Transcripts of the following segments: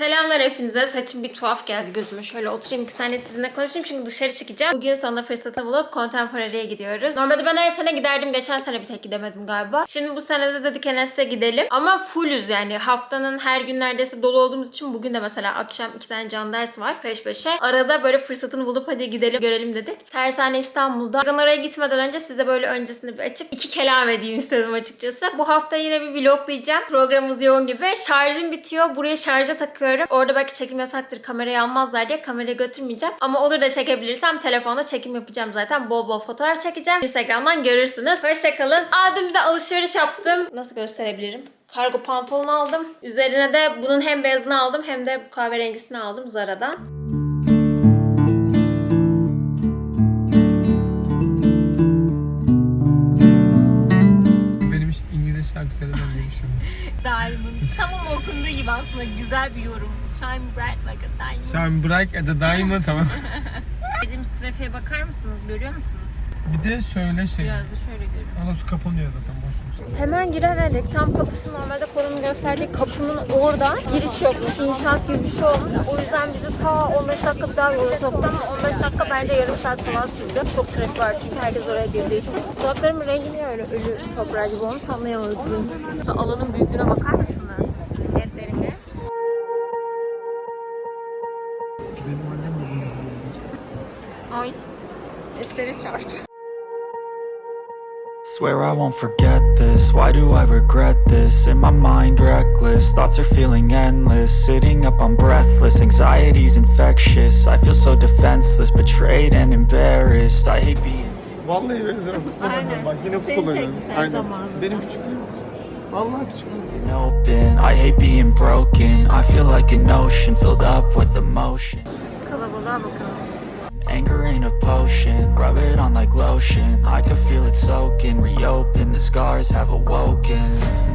Selamlar hepinize. Saçım bir tuhaf geldi gözüme. Şöyle oturayım iki saniye sizinle konuşayım çünkü dışarı çıkacağım. Bugün sonunda fırsatı bulup Contemporary'e gidiyoruz. Normalde ben her sene giderdim. Geçen sene bir tek gidemedim galiba. Şimdi bu sene de dedik Enes'e gidelim. Ama fullüz yani. Haftanın her gün neredeyse dolu olduğumuz için bugün de mesela akşam iki tane can dersi var peş peşe. Arada böyle fırsatını bulup hadi gidelim görelim dedik. Tersane İstanbul'da. Bizden oraya gitmeden önce size böyle öncesini bir açıp iki kelam edeyim istedim açıkçası. Bu hafta yine bir vloglayacağım. Programımız yoğun gibi. Şarjım bitiyor. Buraya şarja takıyorum. Orada belki çekim yasaktır. Kamerayı almazlar diye kamerayı götürmeyeceğim. Ama olur da çekebilirsem telefonda çekim yapacağım zaten. Bol bol fotoğraf çekeceğim. Instagram'dan görürsünüz. Hoşçakalın. Aa dün bir de alışveriş yaptım. Nasıl gösterebilirim? Kargo pantolon aldım. Üzerine de bunun hem beyazını aldım hem de bu kahverengisini aldım Zara'dan. Benim hiç İngilizce şarkı söylemem diye bir şey. Diamond. Tamam okunduğu gibi aslında güzel bir yorum. Shine bright like a diamond. Shine bright at a diamond tamam. Dediğimiz trafiğe bakar mısınız? Görüyor musunuz? Bir de söyle şey. Biraz da şöyle görüyorum. Anası kapanıyor zaten boş ver. Hemen giremedik. Tam kapısı normalde konum gösterdiği kapının orada giriş yokmuş. İnşaat gibi bir şey olmuş. O yüzden bizi ta 15 dakika daha yola soktu ama 15 dakika bence yarım saat falan sürdü. Çok trafik var çünkü herkes oraya girdiği için. Kulaklarımın rengi niye öyle ölü toprağı gibi olmuş anlayamadım. Alanın büyüklüğüne bakar mısınız? Ay. Eseri çarptı. Swear I won't forget this. Why do I regret this? In my mind, reckless. Thoughts are feeling endless. Sitting up, I'm breathless. Anxiety's infectious. I feel so defenseless, betrayed and embarrassed. I hate being. Vallahi benziyorum. Aynen. Bak yine futbol oynuyorum. Aynen. Benim küçüklüğüm. Vallahi küçüklüğüm. Open. I hate being broken. I feel like an ocean filled up with emotion. Kalabalığa bakalım. Anger ain't a potion, rub it on like lotion. I can feel it soaking, reopen. The scars have awoken.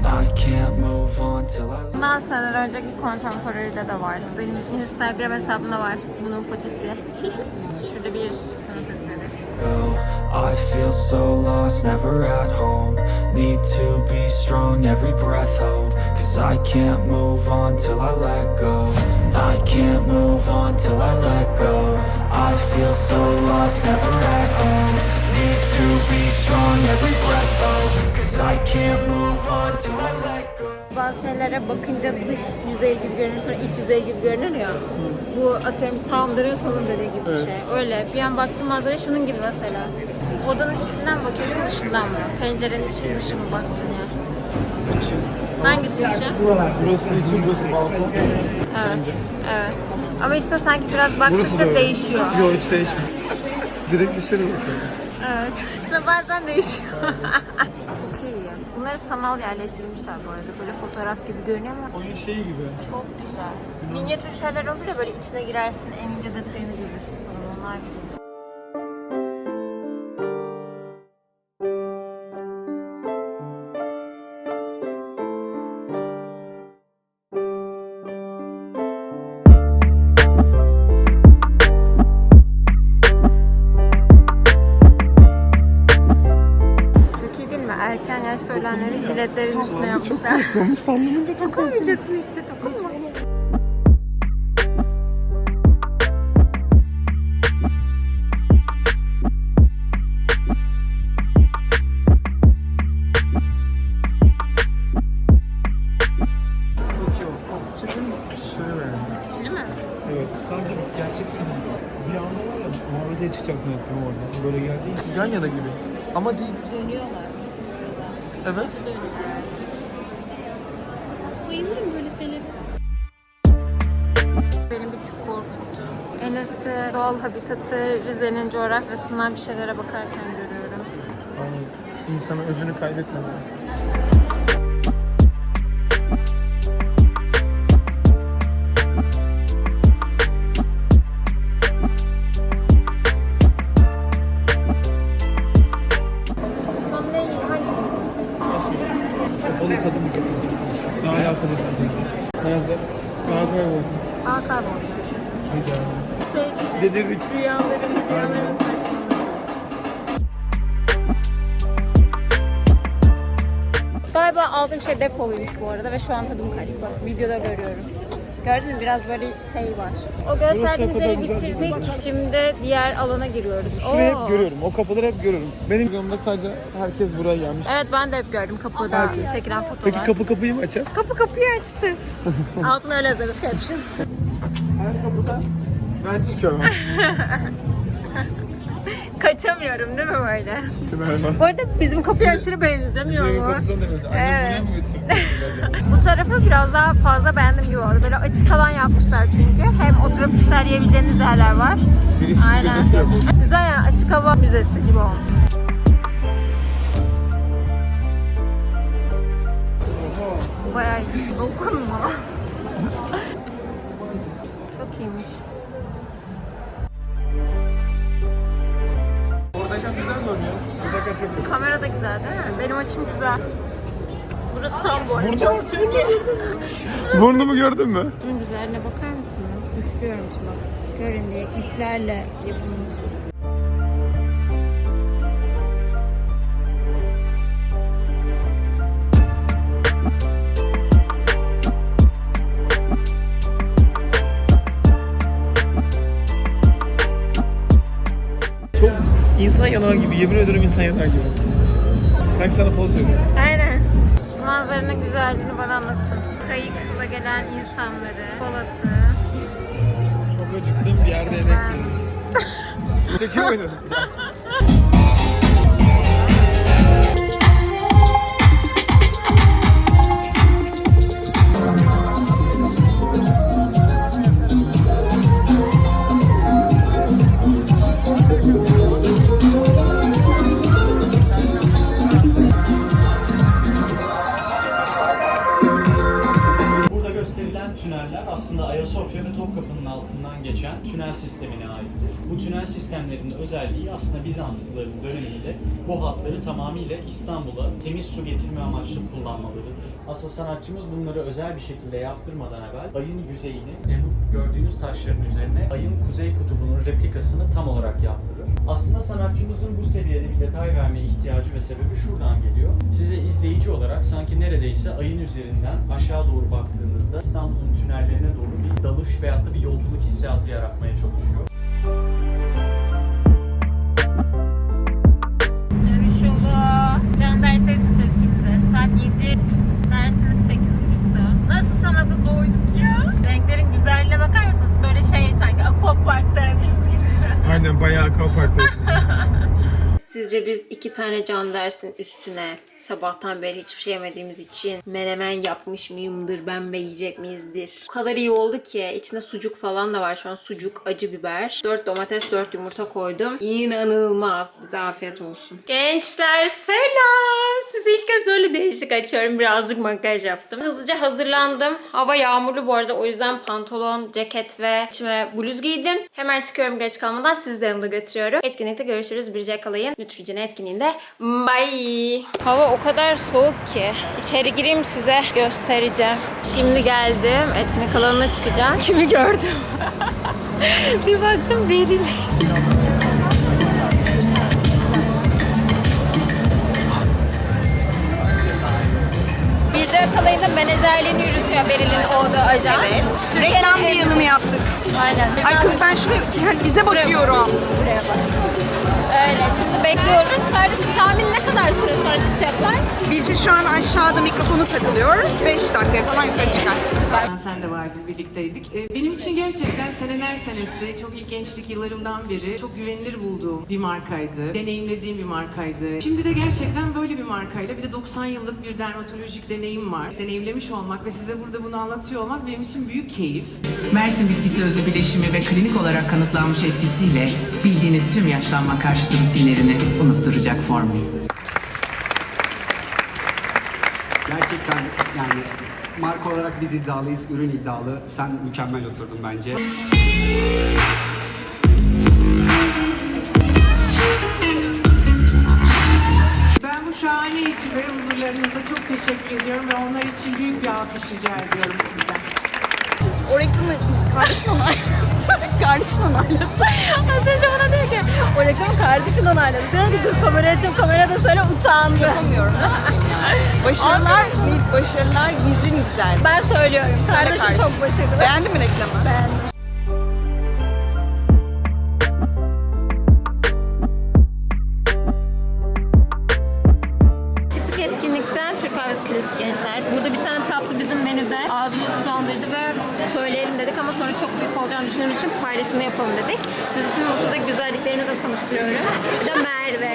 I can't move on till I. Bundan seneler önceki Contemporary'de de vardı. Benim Instagram hesabımda var bunun fotisi. Şurada bir. I feel so lost, never at home. Need to be strong, every breath hold. Cause I can't move on till I let go. I can't move on till I let go. I feel so lost, never at home. Need to be strong, every breath hold. Cause I can't move on till I let go. Bazı şeylere bakınca dış yüzey gibi görünür sonra iç yüzey gibi görünür ya. Bu atıyorum sağımdırın sonun dediği gibi bir şey. Öyle. Bir an baktığım manzara şunun gibi mesela. Odanın içinden bakıyorsun dışından mı? Pencerenin içi mi dışı mı baktın ya? İçin. Hangisi için? Burası için, burası balkon. Sence? Evet. Ama işte sanki biraz Burası da baktıkça öyle. değişiyor. Yok hiç değişmiyor. Direkt dışarı bakıyorum. Evet. İşte bazen değişiyor. Çok iyi. Bunları sanal yerleştirmişler bu arada. Böyle fotoğraf gibi görünüyor ama Oyun şeyi gibi. çok güzel. Minyatür şeyler olur ya böyle içine girersin en ince detayını görürsün falan onlar gibi. Üstüne yapmışlar. Çok Dokunmayacaksın işte dokunma. Çok mi? Evet. Sanki gerçek film. Bir anda var ya muhabbete çıkacaksın ettim orada. Böyle geldi. Yan yana gibi. Ama değil. Dönüyorlar. Evet. Bayılırım böyle şeylere. Beni bir tık korkuttu. Enes'i doğal habitatı Rize'nin coğrafyasından bir şeylere bakarken görüyorum. Yani insanın özünü kaybetmeden. Kapalı kadın mı kapatıyorsun? Daha alakalı kadın. Nerede? Daha kayboldu. Aa. Şeydi ya. Şey, Delirdik. rüyalarım, rüyalarım. Galiba aldığım şey defoluymuş bu arada ve şu an tadım kaçtı. Bak videoda görüyorum. Gördün mü? Biraz böyle şey var. O gösterdiğimiz yeri bitirdik. Şimdi diğer alana giriyoruz. Şurayı Oo. hep görüyorum. O kapıları hep görüyorum. Benim yanımda sadece herkes buraya gelmiş. Evet ben de hep gördüm kapıda çekilen fotolar. Peki kapı kapıyı mı açar? Kapı kapıyı açtı. Altına öyle yazarız caption. Her kapıda ben çıkıyorum. Kaçamıyorum değil mi böyle? Bu arada bizim kapıya aşırı benzemiyor Bizim mu? kapısından demiyoruz. Annem Evet. buraya mı götürdü? Bu tarafı biraz daha fazla beğendim gibi oldu. Böyle açık alan yapmışlar çünkü. Hem oturup bir şeyler yiyebileceğiniz yerler var. Birisi Aynen. Güzel yani açık hava müzesi gibi olmuş. Bayağı iyi. Dokunma. Çok iyiymiş. Kamera da güzel değil mi? Benim açım güzel. Burası tam bu arada. Burada- iyi. Burnumu gördün mü? Bunun güzelliğine bakar mısınız? Üflüyorum şimdi bak. Görün diye iplerle yapılmış. Yanağı gibi. Yemin ediyorum insan yanağı gibi. Sanki sana poz veriyor. Aynen. Şu manzaranın güzelliğini bana anlatın. Kayıkla gelen insanları, Polat'ı. Çok acıktım bir yerde yemek yedim. Çekiyor muydun? Ayasofya ve Topkapı'nın altından geçen tünel sistemine aittir. Bu tünel sistemlerinin özelliği aslında Bizanslıların döneminde bu hatları tamamıyla İstanbul'a temiz su getirme amaçlı kullanmalarıdır. Asıl sanatçımız bunları özel bir şekilde yaptırmadan evvel ayın yüzeyini ve bu gördüğünüz taşların üzerine ayın kuzey kutubunun replikasını tam olarak yaptırır. Aslında sanatçımızın bu seviyede bir detay verme ihtiyacı ve sebebi şuradan geliyor. Size izleyici olarak sanki neredeyse ayın üzerinden aşağı doğru baktığınızda İstanbul'un tünellerine doğru dalış veyahut da bir yolculuk hissiyatı yaratmaya çalışıyor. Dönüş yolu. Can derse yetişeceğiz şimdi. Saat 7.30. Dersimiz 8.30'da. Nasıl sanata doyduk ya? Renklerin güzelliğine bakar mısınız? Böyle şey sanki Aquapark'taymış gibi. Aynen bayağı kaparttı. Sizce biz iki tane can dersin üstüne sabahtan beri hiçbir şey yemediğimiz için menemen yapmış mıyımdır ben ve yiyecek miyizdir? O kadar iyi oldu ki içinde sucuk falan da var şu an sucuk, acı biber. 4 domates, 4 yumurta koydum. İnanılmaz. Bize afiyet olsun. Gençler selam. Sizi ilk kez böyle değişik açıyorum. Birazcık makyaj yaptım. Hızlıca hazırlandım. Hava yağmurlu bu arada o yüzden pantolon, ceket ve içime bluz giydim. Hemen çıkıyorum geç kalmadan sizi de yanımda götürüyorum. Etkinlikte görüşürüz. Birce kalayın. Nutrigen etkinliğinde. Bye. Hava o kadar soğuk ki. İçeri gireyim size göstereceğim. Şimdi geldim. Etkinlik alanına çıkacağım. Kimi gördüm? bir baktım Beril. Birce kalayında menajerliğini yürütüyor Beril'in olduğu ajan. Evet. Reklam bir yanını yaptık. Aynen. Ay kız ben şuraya yani bize bakıyorum. Buraya bak. Öyle şimdi bekliyoruz. Kardeşim tahmin ne kadar süre sonra çıkacaklar? Birce şu an aşağıda mikrofonu takılıyor. 5 dakika falan yukarı çıkar. Ben sen de vardın, birlikteydik. Ee, Benim için gerçekten seneler senesi, çok ilk gençlik yıllarımdan beri çok güvenilir bulduğum bir markaydı. Deneyimlediğim bir markaydı. Şimdi de gerçekten böyle bir markayla bir de 90 yıllık bir dermatolojik deneyim var. Deneyimlemiş olmak ve size burada bunu anlatıyor olmak benim için büyük keyif. Mersin bitkisi özü bileşimi ve klinik olarak kanıtlanmış etkisiyle bildiğiniz tüm yaşlanma karşıtı rutinlerini unutturacak formül. Gerçekten yani marka olarak biz iddialıyız, ürün iddialı. Sen mükemmel oturdun bence. Ben bu şahane ekibe huzurlarınızda çok teşekkür ediyorum ve onlar için büyük bir alkış rica ediyorum sizden. O reklamı Kardeşin onayladı. Kardeşin onayladı. Az önce bana diyor ki o reklam kardeşin onayladı. Diyorum ki dur kamera açıp kamerada söyle utandı. Yapamıyorum. Başarılar, başarılar bizim güzel. Ben söylüyorum. Kardeşim kardeşim. çok başarılı. Beğendin mi reklamı? Beğendim. Sonra çok büyük olacağını düşündüğümüz için paylaşımda yapalım dedik. Sizi şimdi masadaki güzelliklerinizle tanıştırıyorum. Bir de Merve,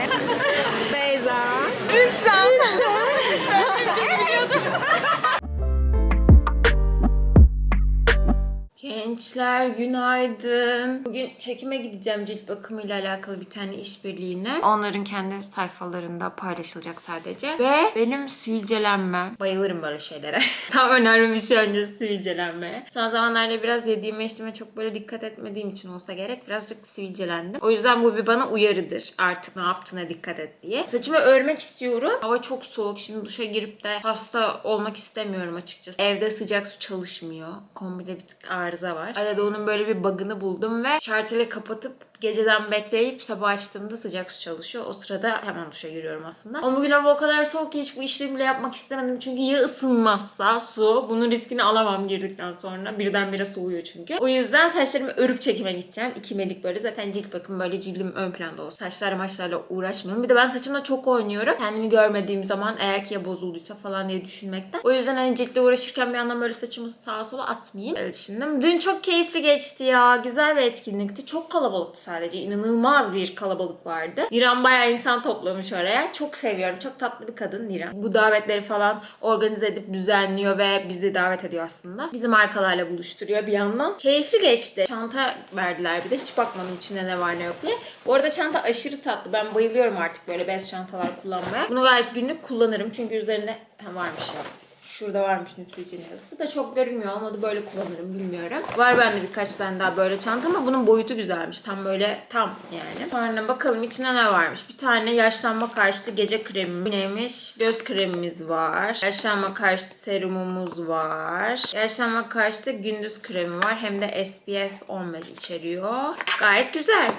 Gençler günaydın. Bugün çekime gideceğim cilt bakımıyla alakalı bir tane işbirliğine. Onların kendi sayfalarında paylaşılacak sadece. Ve benim sivilcelenme. Bayılırım böyle şeylere. Tam önemli bir şey önce sivilcelenme. Son zamanlarda biraz yediğime içtiğime çok böyle dikkat etmediğim için olsa gerek birazcık sivilcelendim. O yüzden bu bir bana uyarıdır. Artık ne yaptığına dikkat et diye. Saçımı örmek istiyorum. Hava çok soğuk. Şimdi duşa girip de hasta olmak istemiyorum açıkçası. Evde sıcak su çalışmıyor. Kombide bir tık arıza var. Arada onun böyle bir bug'ını buldum ve şarteli kapatıp geceden bekleyip sabah açtığımda sıcak su çalışıyor. O sırada hemen duşa giriyorum aslında. Ama bugün hava o kadar soğuk ki hiç bu işlemi bile yapmak istemedim. Çünkü ya ısınmazsa su. Bunun riskini alamam girdikten sonra. Birdenbire soğuyor çünkü. O yüzden saçlarımı örüp çekime gideceğim. İki melik böyle. Zaten cilt bakım böyle cildim ön planda olsun. Saçlar maçlarla uğraşmıyorum. Bir de ben saçımla çok oynuyorum. Kendimi görmediğim zaman eğer ki ya bozulduysa falan diye düşünmekten. O yüzden hani ciltle uğraşırken bir yandan böyle saçımı sağa sola atmayayım. Öyle düşündüm. Dün çok keyifli geçti ya. Güzel bir etkinlikti. Çok kalabalıktı sadece. İnanılmaz bir kalabalık vardı. Niran bayağı insan toplamış oraya. Çok seviyorum. Çok tatlı bir kadın Niran. Bu davetleri falan organize edip düzenliyor ve bizi davet ediyor aslında. Bizi markalarla buluşturuyor bir yandan. Keyifli geçti. Çanta verdiler bir de. Hiç bakmadım içinde ne var ne yok diye. Bu arada çanta aşırı tatlı. Ben bayılıyorum artık böyle bez çantalar kullanmaya. Bunu gayet günlük kullanırım. Çünkü üzerinde ha, varmış ya. Şurada varmış Neutrogena yazısı da çok görünmüyor. Olmadı böyle kullanırım bilmiyorum. Var bende birkaç tane daha böyle çanta ama bunun boyutu güzelmiş. Tam böyle tam yani. Sonra bakalım içinde ne varmış. Bir tane yaşlanma karşıtı gece kremi. Neymiş? Göz kremimiz var. Yaşlanma karşıtı serumumuz var. Yaşlanma karşıtı gündüz kremi var. Hem de SPF 15 içeriyor. Gayet güzel.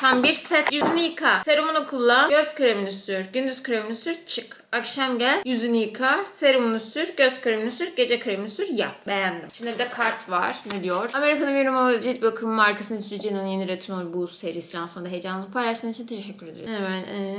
Tam bir set. Yüzünü yıka. Serumunu kullan. Göz kremini sür. Gündüz kremini sür. Çık. Akşam gel. Yüzünü yıka. Serumunu sür. Göz kremini sür. Gece kremini sür. Yat. Beğendim. İçinde bir de kart var. Ne diyor? Amerika'nın bir numaralı cilt bakım markasının Neutrogena'nın yeni Retinol Boost serisi lansmanında heyecanınızı paylaştığınız için teşekkür ederim. Hemen ee,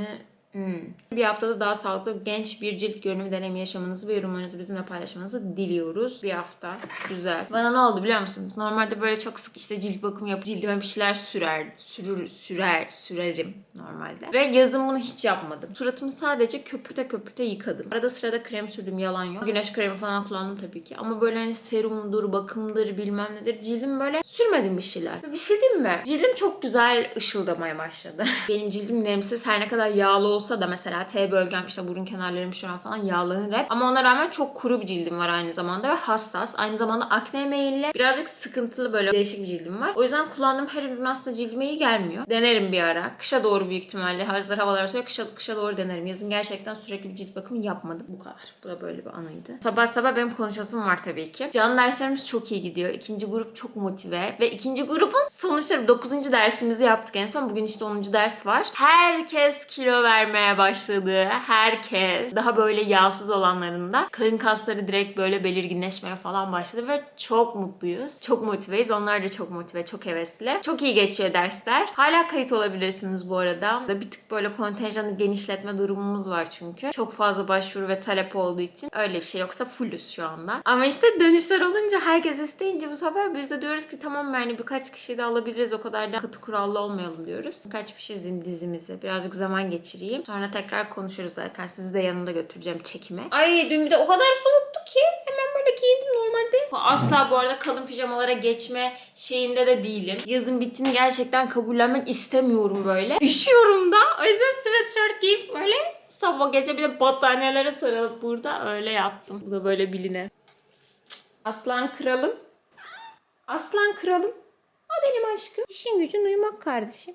Hmm. Bir haftada daha sağlıklı genç bir cilt görünümü deneyimi yaşamanızı ve yorumlarınızı bizimle paylaşmanızı diliyoruz. Bir hafta. Güzel. Bana ne oldu biliyor musunuz? Normalde böyle çok sık işte cilt bakımı yapıp cildime bir şeyler sürer, sürür, sürer, sürerim normalde. Ve yazın bunu hiç yapmadım. Suratımı sadece köpürte köpürte yıkadım. Arada sırada krem sürdüm yalan yok. Güneş kremi falan kullandım tabii ki. Ama böyle hani serumdur, bakımdır, bilmem nedir. Cildim böyle sürmedim bir şeyler. Bir şey diyeyim mi? Cildim çok güzel ışıldamaya başladı. Benim cildim nemsiz her ne kadar yağlı olsa da mesela T bölgem işte burun kenarlarım şuran falan yağlanır hep. Ama ona rağmen çok kuru bir cildim var aynı zamanda ve hassas. Aynı zamanda akne meyilli. Birazcık sıkıntılı böyle değişik bir cildim var. O yüzden kullandığım her ürün aslında cildime iyi gelmiyor. Denerim bir ara. Kışa doğru büyük ihtimalle. Hazır havalar soğuk. Kışa, kışa doğru denerim. Yazın gerçekten sürekli bir cilt bakımı yapmadım. Bu kadar. Bu da böyle bir anıydı. Sabah sabah benim konuşasım var tabii ki. Can derslerimiz çok iyi gidiyor. İkinci grup çok motive. Ve ikinci grubun sonuçları 9. dersimizi yaptık en son. Bugün işte 10. ders var. Herkes kilo vermeye başladı. Herkes. Daha böyle yağsız olanlarında karın kasları direkt böyle belirginleşmeye falan başladı ve çok mutluyuz. Çok motiveyiz. Onlar da çok motive, çok hevesli. Çok iyi geçiyor dersler. Hala kayıt olabilirsiniz bu arada. Bir tık böyle kontenjanı genişletme durumumuz var çünkü. Çok fazla başvuru ve talep olduğu için öyle bir şey yoksa fullüz şu anda. Ama işte dönüşler olunca herkes isteyince bu sefer biz de diyoruz ki tamam yani birkaç kişi de alabiliriz o kadar da katı kurallı olmayalım diyoruz. Birkaç bir şey izin dizimizi birazcık zaman geçireyim. Sonra tekrar konuşuruz zaten. Sizi de yanımda götüreceğim çekime. Ay dün bir de o kadar soğuktu ki hemen böyle giyindim normalde. Asla bu arada kalın pijamalara geçme şeyinde de değilim. Yazın bittiğini gerçekten kabullenmek istemiyorum böyle. Üşüyorum da. O yüzden sweatshirt giyip böyle sabah gece bir de battaniyelere sarılıp burada öyle yattım. Bu da böyle biline. Aslan kralım. Aslan kralım. O benim aşkım. İşin gücün uyumak kardeşim.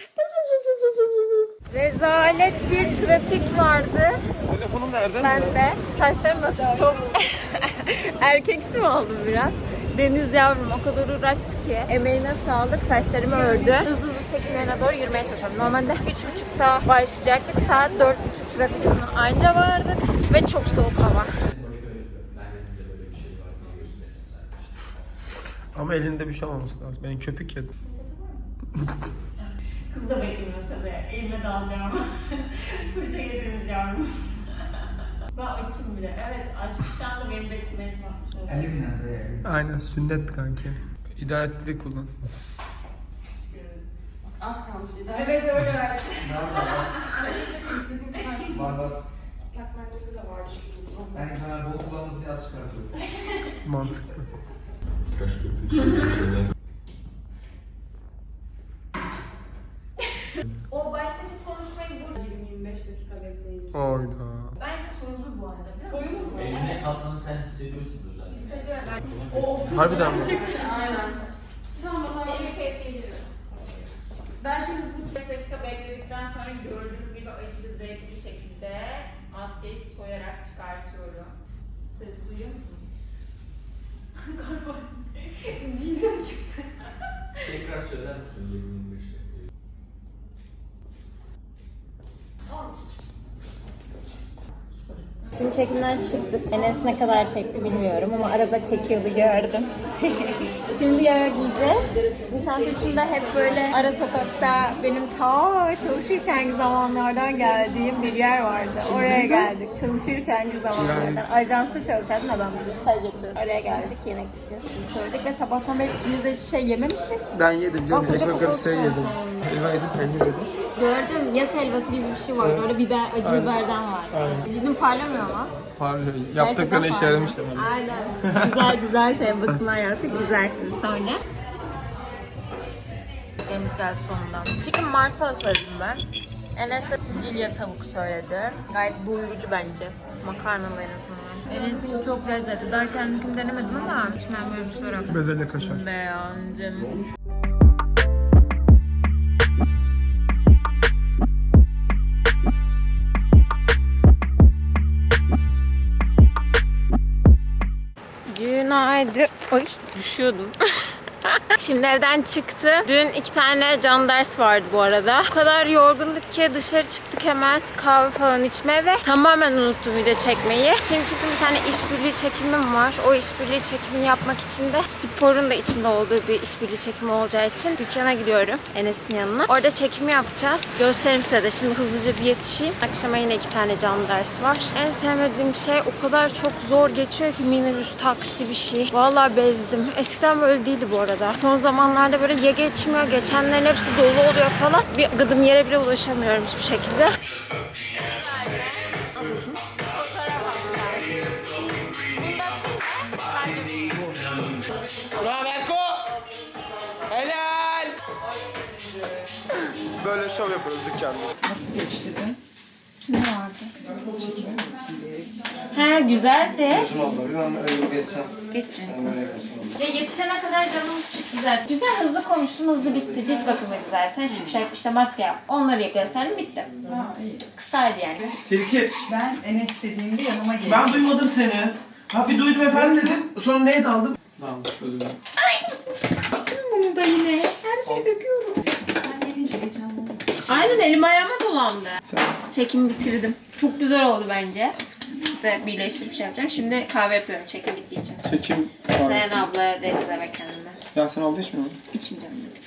Vız vız vız vız vız vız vız. Rezalet bir trafik vardı. Telefonum nerede? Ben de. Taşlarım nasıl çok erkeksi mi oldum biraz? Deniz yavrum o kadar uğraştı ki emeğine sağlık saçlarımı ördü. Hızlı hızlı çekimlerine doğru yürümeye çalışıyorum. Normalde 3.30'da başlayacaktık. Saat 4.30 trafik yüzünden anca vardık ve çok soğuk hava. Ama elinde bir şey olmaması lazım. Benim köpük yedim. Kız da beklemiyor tabii. Elime dalacağım. Fırça getireceğim. ben açım bile. Evet açtıktan da benim beklemeniz var. Aynen sünnet kanki. İdaretli kullan. Evet öyle öyle. Var var. Ben sana bol kullanmasını yaz çıkartıyorum. Mantıklı. O baştaki konuşmayı burada 20-25 dakika Oyda. Bence soyulur bu arada. Soyulur mu? Eline katmanı sen hissediyorsun özellikle. Hissediyorum. Harbiden mi? Aynen. Tamam, elimi keyif geliyorum. Belki hızlı 5 dakika bekledikten sonra gördüğünüz gibi aşırı zevkli bir şekilde maskeyi soyarak çıkartıyorum. Ses duyuyor musunuz? Galiba cildim çıktı. Tekrar söyler misin 20-25 dakika? Şimdi çekimden çıktık. Enes ne kadar çekti bilmiyorum ama arada çekiyordu gördüm. Şimdi yemek yiyeceğiz. Nişantaşı'nda hep böyle ara sokakta benim ta çalışırkenki zamanlardan geldiğim bir yer vardı. Oraya geldik. Çalışırkenki zamanlardan. Ajansta ben burada staj yapıyorum. Oraya geldik yemek yiyeceğiz. Şimdi söyledik ve sabahtan beri ikimiz de hiçbir şey yememişiz. Ben yedim canım. Bak, koca Ekmek arası şey yedim. çıkartın. Helva yedim, peynir yedim. Gördüm. Yas helvası gibi bir şey vardı. Orada biber, acı biberden var. Cidden parlamıyor mu? Pardon. Yaptıklarına işe yaramış bana. Aynen. güzel güzel şey bakımlar yaptık. Güzelsiniz sonra. Yemeğimiz geldi sonunda. Chicken marsala söyledim ben. Enes de Sicilya tavuk söyledi. Gayet doyurucu bence. Makarnalı en azından. Enes'in çok lezzetli. Daha kendimkini denemedim ama içinden böyle bir şeyler aktı. Bezelye kaşar. Beğendim. Günaydın. Ay düşüyordum. Şimdi evden çıktı. Dün iki tane can ders vardı bu arada. O kadar yorgunduk ki dışarı çıktık hemen kahve falan içmeye ve tamamen unuttum video çekmeyi. Şimdi çıktım bir tane işbirliği çekimim var. O işbirliği çekimini yapmak için de sporun da içinde olduğu bir işbirliği çekimi olacağı için dükkana gidiyorum Enes'in yanına. Orada çekimi yapacağız. Gösteririm size de. Şimdi hızlıca bir yetişeyim. Akşama yine iki tane can ders var. En sevmediğim şey o kadar çok zor geçiyor ki minibüs, taksi bir şey. Vallahi bezdim. Eskiden böyle değildi bu arada. Son zamanlarda böyle ya geçmiyor, geçenlerin hepsi dolu oluyor falan. Bir gıdım yere bile ulaşamıyorum hiçbir şekilde. Bravo Erko! Helal! Böyle şov yapıyoruz dükkanda. He güzeldi. Uzun oldu. Bir an öyle geçsem. Geçeceğim. Sen böyle gelsin. Ya yetişene kadar canımız çıktı zaten. Güzel hızlı konuştum hızlı bitti. Cilt bakımıydı zaten. Şipşak işte maske yap. Onları gösterdim bitti. Kısaydı yani. Tilki. Ben Enes dediğimde yanıma geldi. Ben duymadım seni. Ha bir duydum efendim dedim. Sonra neye daldım? Tamam özür dilerim. Bunu da yine. Her şeyi döküyorum. Aynen elim ayağıma dolandı. Çekim bitirdim. Çok güzel oldu bence. Ve birleştirip şey yapacağım. Şimdi kahve yapıyorum çekim bittiği için. Çekim Sayan ablaya Deniz'e ve kendime. Ya sen abla içmiyor musun? İçmeyeceğim dedim.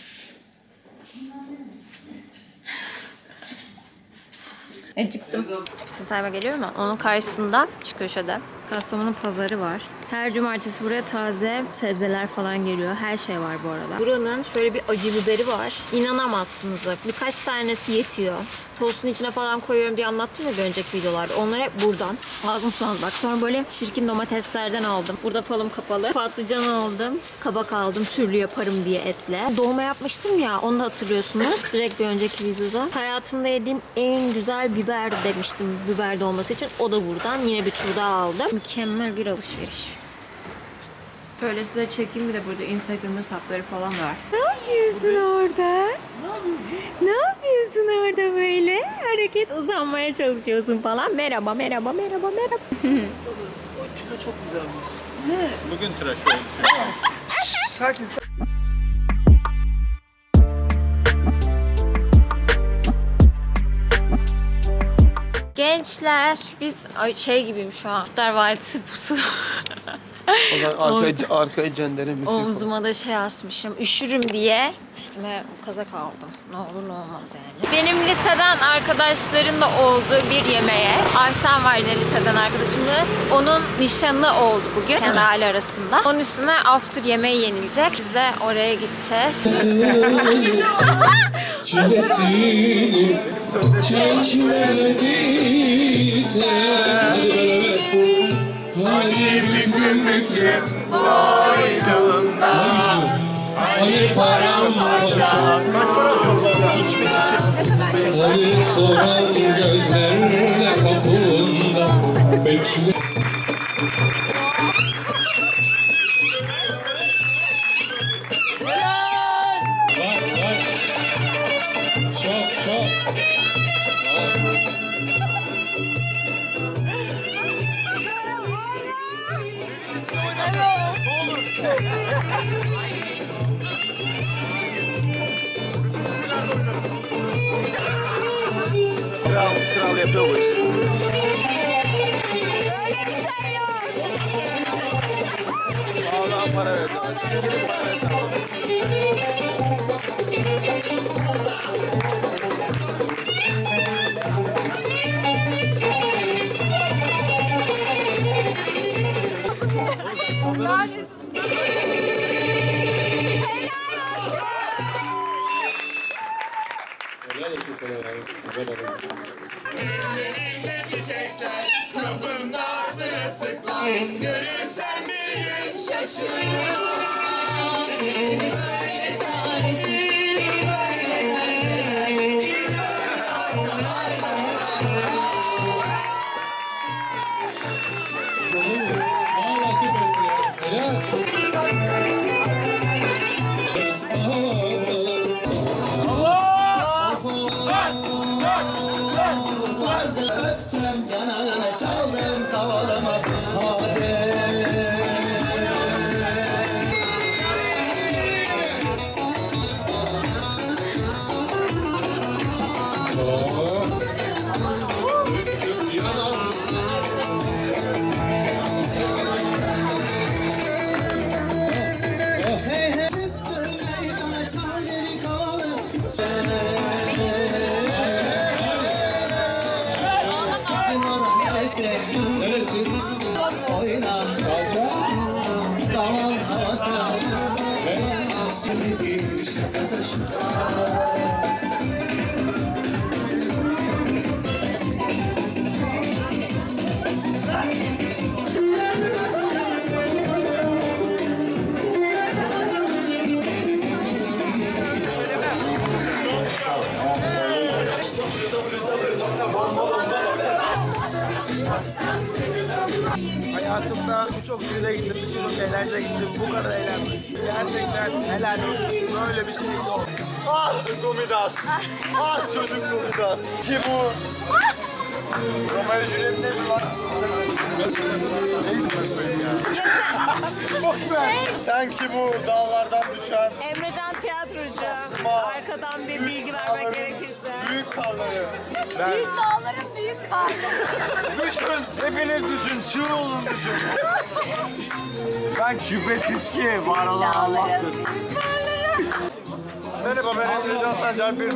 Acıktım. Çıktım Time'a geliyor mu? Onun karşısında şu köşede Kastamonu pazarı var. Her cumartesi buraya taze sebzeler falan geliyor. Her şey var bu arada. Buranın şöyle bir acı biberi var. İnanamazsınız. Birkaç tanesi yetiyor. Tostun içine falan koyuyorum diye anlattım ya bir önceki videolarda. Onlar hep buradan. Ağzım sulandı bak. Sonra böyle çirkin domateslerden aldım. Burada falım kapalı. Patlıcan aldım. Kabak aldım. Türlü yaparım diye etle. Dolma yapmıştım ya. Onu da hatırlıyorsunuz. Direkt bir önceki videoda. Hayatımda yediğim en güzel biber demiştim. Biber dolması için. O da buradan. Yine bir tur daha aldım. Mükemmel bir alışveriş. Şöyle size çekeyim bir de burada Instagram hesapları falan var. Ne yapıyorsun orada? Ne yapıyorsun? Ne yapıyorsun? orada böyle? Hareket uzanmaya çalışıyorsun falan. Merhaba, merhaba, merhaba, merhaba. çok güzelmiş. Bugün tıraş olmuş. Sakin sakin. Gençler, biz ay, şey gibiyim şu an. Kurtlar Vadisi pusu. Arkaya, arkaya cendere bir Omzuma da şey asmışım. Üşürüm diye üstüme kazak aldım. Ne olur ne olmaz yani. Benim liseden arkadaşların da olduğu bir yemeğe. Aysen var yine liseden arkadaşımız. Onun nişanı oldu bugün. Kendi aile arasında. Onun üstüne after yemeği yenilecek. Biz de oraya gideceğiz. Çilesini çekmediyse Hani büklüm büklüm boynumda Hani param boşa Kaç para atıyorsun? Hani soran gözlerle kapında. Bekle Kral, kral yapıyor bu işi. Görürsen beni şaşırır Hayatımda birçok düğüne gittim, birçok eğlence gittim. Bu kadar eğlendim. Gerçekten helal olsun. Böyle bir şey yok. Ah Gumidas. Ah çocuk Gumidas. Ki bu? Romeo Juliet ne mi lan? Boş ver. Sen ki bu dağlardan düşen Emrecan tiyatrocu. Arkadan bir bilgi vermek gerekirse. Büyük karları. Ben... Dağların büyük karnı. Düşün, hepiniz düşün, çığ olun düşün. ben şüphesiz ki var olan Allah'tır. Merhaba ben Emrecan Sancar 1.90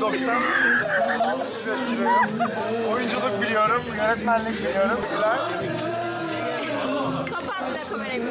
65 kiloyum. Oyunculuk biliyorum, yönetmenlik biliyorum. Güzel. Kapat da kamerayı.